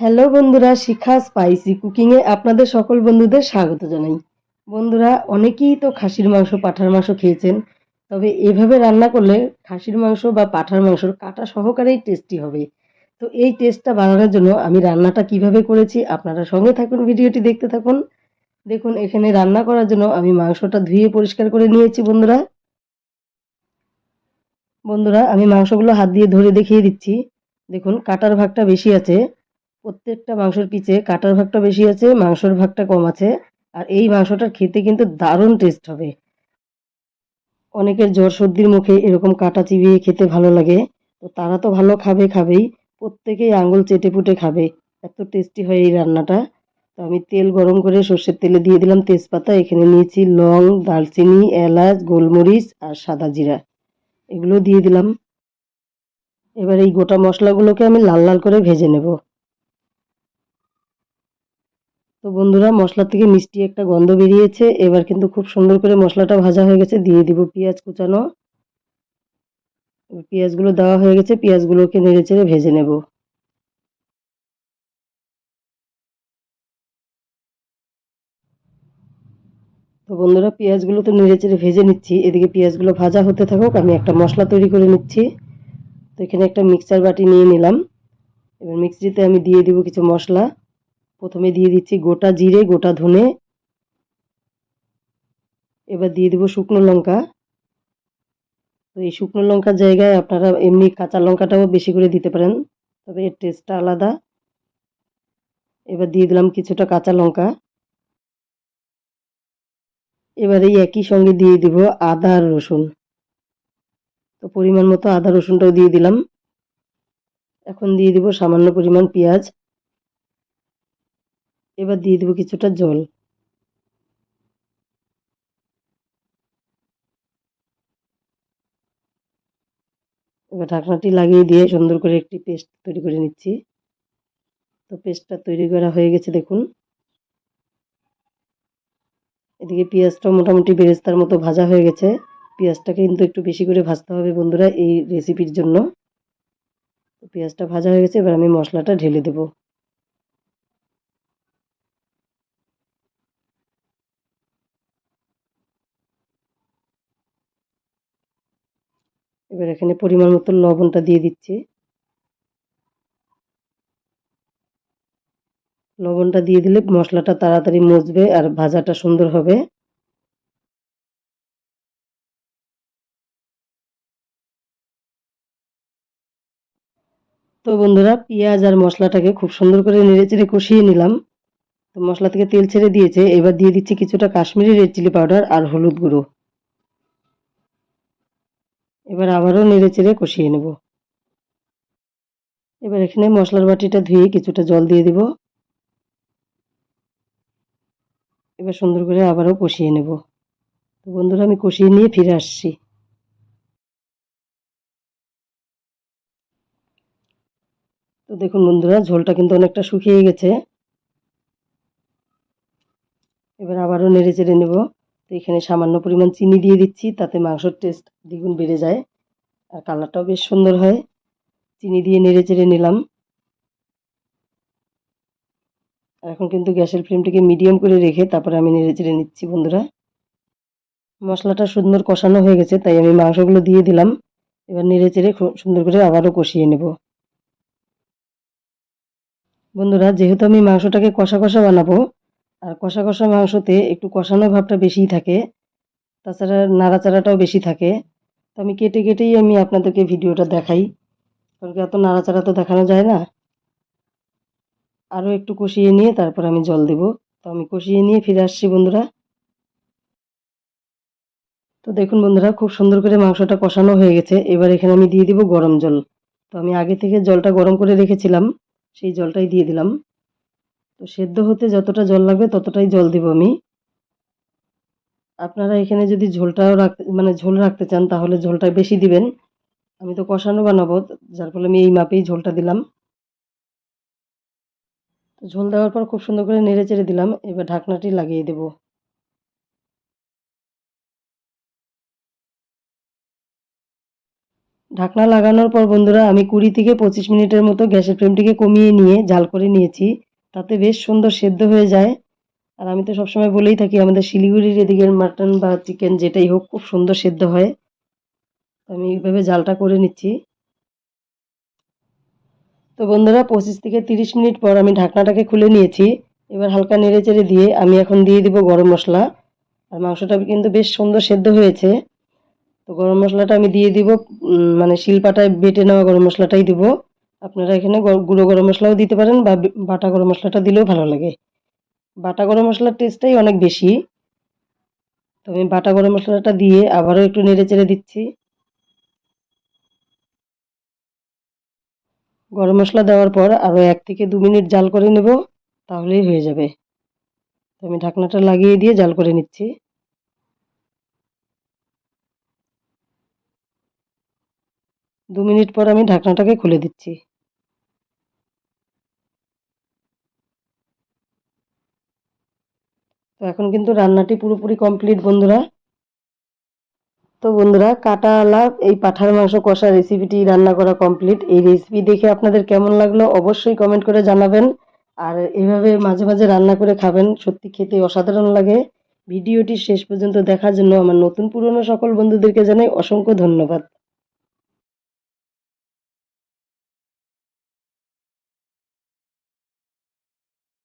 Hello বন্ধুরা, শিখা spicy কুকিংয়ে আপনাদের সকল বন্ধুদের স্বাগত জানাই। বন্ধুরা, অনেকেই তো খাসির মাংস, পাঠার মাংস খেয়েছেন, তবে এভাবে রান্না করলে খাসির মাংস বা পাঠার মাংসর কাটা সহকারেই টেস্টি হবে। তো এই টেস্টটা বানানোর জন্য আমি রান্নাটা কীভাবে করেছি আপনারা সঙ্গে থাকুন, ভিডিওটি দেখতে থাকুন। দেখুন, এখানে রান্না করার জন্য আমি মাংসটা ধুয়ে পরিষ্কার করে নিয়েছি বন্ধুরা। বন্ধুরা, আমি মাংসগুলো হাত দিয়ে ধরে দেখিয়ে দিচ্ছি। দেখুন, কাটার ভাগটা বেশি আছে। প্রত্যেকটা মাংসের পিছে কাটার ভাগটা বেশি আছে, মাংসর ভাগটা কম আছে, আর এই মাংসটার খেতে কিন্তু দারুণ টেস্ট হবে। অনেকের জ্বর সর্দির মুখে এরকম কাটা চিবিয়ে খেতে ভালো লাগে, তো তারা তো ভালো খাবে খাবেই, প্রত্যেকেই আঙুল চেটে পুটে খাবে, এত টেস্টি হয় এই রান্নাটা। তো আমি তেল গরম করে সর্ষের তেলে দিয়ে দিলাম তেজপাতা, এখানে নিয়েছি লং, দারচিনি, এলাচ, গোলমরিচ আর সাদা জিরা, এগুলো দিয়ে দিলাম। এবার এই গোটা মশলাগুলোকে আমি লাল লাল করে ভেজে নেব। তো বন্ধুরা, মশলা থেকে মিষ্টি একটা গন্ধ বেরিয়েছে। এবার কিন্তু খুব সুন্দর করে মশলাটা ভাজা হয়ে গেছে। দিয়ে দিব পেঁয়াজ কুচানো। পেঁয়াজগুলো দেওয়া হয়ে গেছে। পেঁয়াজগুলোকে নেড়ে চেড়ে ভেজে নেব। তো বন্ধুরা, পেঁয়াজগুলো তো নেড়ে চেড়ে ভেজে নিচ্ছি। এদিকে পেঁয়াজগুলো ভাজা হতে থাকুক, আমি একটা মশলা তৈরি করে নিচ্ছি। তো এখানে একটা মিক্সার বাটি নিয়ে নিলাম। এবার মিক্সিতে আমি দিয়ে দিব কিছু মশলা। প্রথমে দিয়ে দিচ্ছি গোটা জিরে, গোটা ধনে। এবার দিয়ে দিব শুকনো লঙ্কা। তো এই শুকনো লঙ্কার জায়গায় আপনারা এমনি কাঁচা লঙ্কাটাও বেশি করে দিতে পারেন, তবে এর টেস্টটা আলাদা। এবার দিয়ে দিলাম কিছুটা কাঁচা লঙ্কা। এবার এই একই সঙ্গে দিয়ে দিব আদা রসুন। তো পরিমাণ মতো আদা রসুনটাও দিয়ে দিলাম। এখন দিয়ে দিব সামান্য পরিমাণ পেঁয়াজ। এবার দিয়ে দেবো কিছুটা জল। এবার ঢাকনাটি লাগিয়ে দিয়ে সুন্দর করে একটি পেস্ট তৈরি করে নিচ্ছি। তো পেস্টটা তৈরি করা হয়ে গেছে, দেখুন। এদিকে পেঁয়াজটা মোটামুটি বেরেস্তার মতো ভাজা হয়ে গেছে। পেঁয়াজটাকে কিন্তু একটু বেশি করে ভাজতে হবে বন্ধুরা এই রেসিপির জন্য। পেঁয়াজটা ভাজা হয়ে গেছে, এবার আমি মশলাটা ঢেলে দেবো। এবার এখানে পরিমাণ মতো লবণটা দিয়ে দিচ্ছি। লবণটা দিয়ে দিলে মশলাটা তাড়াতাড়ি মজবে আর ভাজাটা সুন্দর হবে। তো বন্ধুরা, পেঁয়াজ আর মশলাটাকে খুব সুন্দর করে নেড়ে চেড়ে কষিয়ে নিলাম। তো মশলা থেকে তেল ছেড়ে দিয়েছে, এবার দিয়ে দিচ্ছি কিছুটা কাশ্মীরি রেড চিলি পাউডার আর হলুদ গুঁড়ো। এবার আবারও নেড়ে চেড়ে কষিয়ে নেব। এবার এখানে মশলার বাটিটা ধুয়ে কিছুটা জল দিয়ে দিব। এবার সুন্দর করে আবারও কষিয়ে নেব। তো বন্ধুরা, আমি কষিয়ে নিয়ে ফিরে আসছি। তো দেখুন বন্ধুরা, ঝোলটা কিন্তু অনেকটা শুকিয়ে গেছে। এবার আবারও নেড়ে চেড়ে নেব। তো এখানে সামান্য পরিমাণ চিনি দিয়ে দিচ্ছি, তাতে মাংসর টেস্ট দ্বিগুণ বেড়ে যায়। আর কালারটাও বেশ সুন্দর হয়। চিনি দিয়ে নেড়ে চেড়ে নিলাম। আর এখন কিন্তু গ্যাসের ফ্লেমটাকে মিডিয়াম করে রেখে তারপরে আমি নেড়ে চেড়ে নিচ্ছি, বন্ধুরা। মশলাটা সুন্দর কষানো হয়ে গেছে, তাই আমি মাংসগুলো দিয়ে দিলাম। এবার নেড়ে চেড়ে সুন্দর করে আবারও কষিয়ে নেব। বন্ধুরা, যেহেতু আমি মাংসটাকে কষা কষা বানাবো আর কষা কষা মাংসতে একটু কষানো ভাবটা বেশিই থাকে, তাছাড়া নাড়াচাড়াটাও বেশি থাকে। তো আমি কেটে কেটেই আমি আপনাদেরকে ভিডিওটা দেখাই, কারণ কি এত নাড়াচাড়া তো দেখানো যায় না। আরও একটু কষিয়ে নিয়ে তারপর আমি জল দেব। তো আমি কষিয়ে নিয়ে ফিরে আসছি বন্ধুরা। তো দেখুন বন্ধুরা, খুব সুন্দর করে মাংসটা কষানো হয়ে গেছে। এবার এখানে আমি দিয়ে দিব গরম জল। তো আমি আগে থেকে জলটা গরম করে রেখেছিলাম, সেই জলটাই দিয়ে দিলাম। তো সেদ্ধ হতে যতটা জল লাগবে ততটাই জল দিব আমি। আপনারা এখানে যদি ঝোলটাও রাখতে মানে ঝোল রাখতে চান তাহলে ঝোলটা বেশি দিবেন। আমি তো কষানো বানাবো, যার ফলে আমি এই মাপেই ঝোলটা দিলাম। তো ঝোল দেওয়ার পর খুব সুন্দর করে নেড়ে চেড়ে দিলাম, এবার ঢাকনাটি লাগিয়ে দেব। ঢাকনা লাগানোর পর বন্ধুরা, আমি কুড়ি থেকে পঁচিশ মিনিটের মতো গ্যাসের ফ্লেমটিকে কমিয়ে নিয়ে, জাল করে নিয়েছি। তাতে বেশ সুন্দর সেদ্ধ হয়ে যায়। আর আমি তো সবসময় বলেই থাকি, আমাদের শিলিগুড়ির এদিকের মাটন বা চিকেন যেটাই হোক, খুব সুন্দর সেদ্ধ হয়। আমি এইভাবে জালটা করে নিচ্ছি। তো বন্ধুরা, পঁচিশ থেকে তিরিশ মিনিট পর আমি ঢাকনাটাকে খুলে নিয়েছি। এবার হালকা নেড়ে চেড়ে দিয়ে আমি এখন দিয়ে দিব গরম মশলা। আর মাংসটা কিন্তু বেশ সুন্দর সেদ্ধ হয়েছে। তো গরম মশলাটা আমি দিয়ে দিব মানে শিলপাটায় বেটে নেওয়া গরম মশলাটাই দিব। আপনারা এখানে গুঁড়ো গরম মশলাও দিতে পারেন বা বাটা গরম মশলাটা দিলেও ভালো লাগে। বাটা গরম মশলার টেস্টটাই অনেক বেশি। তো আমি বাটা গরম মশলাটা দিয়ে আবারও একটু নেড়ে চেড়ে দিচ্ছি। গরম মশলা দেওয়ার পর আরও এক থেকে দু মিনিট জাল করে নেব, তাহলেই হয়ে যাবে। তো আমি ঢাকনাটা লাগিয়ে দিয়ে জাল করে নিচ্ছি। দু মিনিট পর আমি ঢাকনাটাকে খুলে দিচ্ছি। তো এখন কিন্তু রান্নাটি পুরোপুরি কমপ্লিট বন্ধুরা। তো বন্ধুরা, কাটা আলা এই পাঠার মাংস কষা রেসিপিটি রান্না করা কমপ্লিট এই রেসিপি দেখে আপনাদের কেমন লাগল অবশ্যই কমেন্ট করে জানাবেন। আর এভাবে মাঝে মাঝে রান্না করে খাবেন, সত্যি খেতে অসাধারণ লাগে। ভিডিওটি শেষ পর্যন্ত দেখার জন্য আমার নতুন পুরনো সকল বন্ধুদেরকে জানাই অসংখ্য ধন্যবাদ।